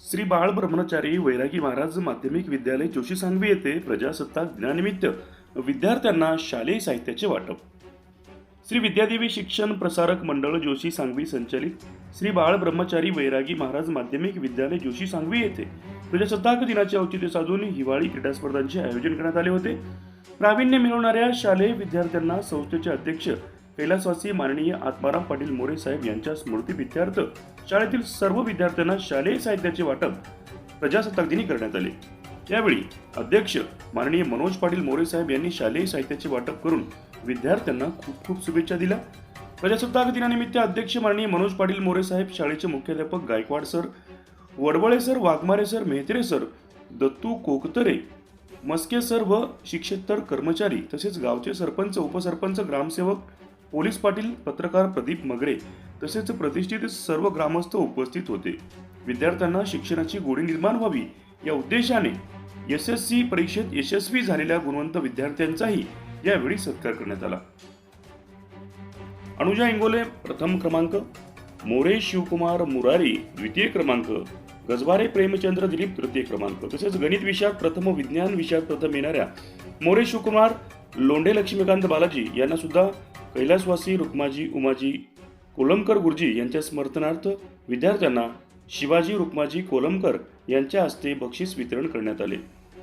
श्री बाळ ब्रह्मचारी वैरागी महाराज माध्यमिक विद्यालय जोशी सांगवी येथे प्रजासत्ताक दिनानिमित्त विद्यार्थ्यांना शालेय साहित्याचे वाटप. श्री विद्यादेवी शिक्षण प्रसारक मंडळ जोशी सांगवी संचालित श्री बाळ ब्रह्मचारी वैरागी महाराज माध्यमिक विद्यालय जोशी सांगवी येथे प्रजासत्ताक दिनाचे औचित्य साधून हिवाळी क्रीडा स्पर्धांचे आयोजन करण्यात आले होते. प्रावीण्य मिळवणाऱ्या शालेय विद्यार्थ्यांना संस्थेचे अध्यक्ष कैलासवासी माननीय आत्माराम पाटील मोरे साहेब यांच्या स्मृतीप्रित्यर्थ शाळेतील सर्व विद्यार्थ्यांना शालेय साहित्याचे वाटप प्रजासत्ताक दिनी करण्यात आले. यावेळी अध्यक्ष माननीय मनोज पाटील मोरे साहेब यांनी शालेय साहित्याचे वाटप करून विद्यार्थ्यांना खूप खूप शुभेच्छा दिल्या. प्रजासत्ताक दिनानिमित्त अध्यक्ष माननीय मनोज पाटील मोरे साहेब शाळेचे मुख्याध्यापक Gaikwad sir Vadvale sir Waghmare sir Mehtre sir Dattu Koktare Maske sir व शिक्षेतर कर्मचारी तसेच गावचे सरपंच उपसरपंच ग्रामसेवक पोलीस पाटील पत्रकार प्रदीप मगरे तसेच प्रतिष्ठित सर्व ग्रामस्थ उपस्थित होते. विद्यार्थ्यांना शिक्षणाची गोडी निर्माण व्हावी या उद्देशाने एस एस सी परीक्षेत यशस्वी झालेल्या गुणवंत विद्यार्थ्यांचाही यावेळी सत्कार करण्यात आला. अनुजा इंगोले प्रथम क्रमांक. मोरे शिवकुमार मुरारी द्वितीय क्रमांक. गजबारे प्रेमचंद्र दिलीप तृतीय क्रमांक. तसेच गणित विषयात प्रथम विज्ञान विषयात प्रथम येणाऱ्या मोरे शिवकुमार लोंढे लक्ष्मीकांत बालाजी यांना सुद्धा कैलासवासी रुक्माजी उमाजी कोलमकर गुरुजी यांच्या समर्थनार्थ विद्यार्थ्यांना शिवाजी रुक्माजी कोलमकर यांच्या हस्ते बक्षीस वितरण करण्यात आले.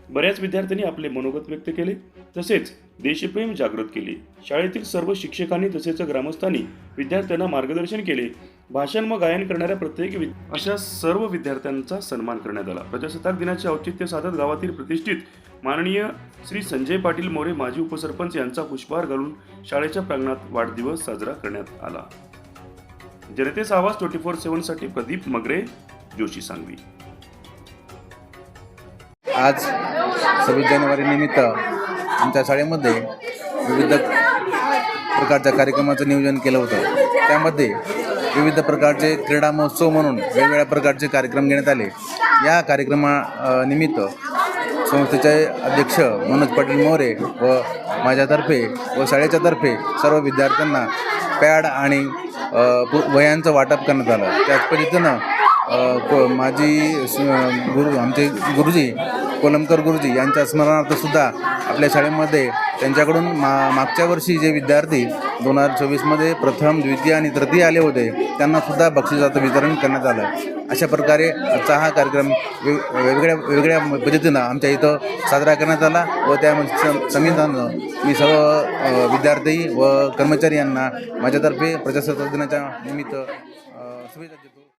बऱ्याच विद्यार्थ्यांनी आपले मनोगत व्यक्त केले तसेच देशप्रेम जागृत केले. शाळेतील सर्व शिक्षकांनी तसेच ग्रामस्थांनी विद्यार्थ्यांना मार्गदर्शन केले. भाषण व गायन करणाऱ्या प्रत्येक अशा सर्व विद्यार्थ्यांचा सन्मान करण्यात आला. प्रजासत्ताक दिनाचे औचित्य साधत गावातील प्रतिष्ठित माननीय श्री संजय पाटील मोरे माजी उपसरपंच यांचा पुष्पहार घालून शाळेच्या प्रांगणात वाढदिवस साजरा करण्यात आला. जनतेचा आवाज ट्वेंटी फोर सेव्हनसाठी प्रदीप मगरे जोशी सांगवी. आज सव्वीस जानेवारी निमित्त आमच्या शाळेमध्ये विविध प्रकारच्या कार्यक्रमाचं नियोजन केलं होतं. त्यामध्ये विविध प्रकारचे क्रीडा महोत्सव म्हणून वेगवेगळ्या प्रकारचे कार्यक्रम घेण्यात आले. या कार्यक्रमा निमित्त संस्थेचे अध्यक्ष मनोज पाटील मोरे व माझ्यातर्फे व शाळेच्या तर्फे सर्व विद्यार्थ्यांना पॅड आणि वह्यांचं वाटप करण्यात आलं. त्याच पद्धतीनं माझी गुरु आमचे गुरुजी कोलमकर गुरुजी यांच्या स्मरणार्थ सुद्धा आपल्या शाळेमध्ये त्यांच्याकडून मा मागच्या वर्षी जे विद्यार्थी दोन हजार चोवीसमध्ये प्रथम द्वितीय आणि तृतीय आले होते त्यांनासुद्धा बक्षिसाचं वितरण करण्यात आलं. अशा प्रकारे आजचा हा कार्यक्रम वे वेगळ्या वेगळ्या पद्धतीनं आमच्या इथं साजरा करण्यात आला व त्या संविधानानं मी सर्व विद्यार्थी व कर्मचारी यांना माझ्यातर्फे प्रजासत्ताक दिनाच्या निमित्त शुभेच्छा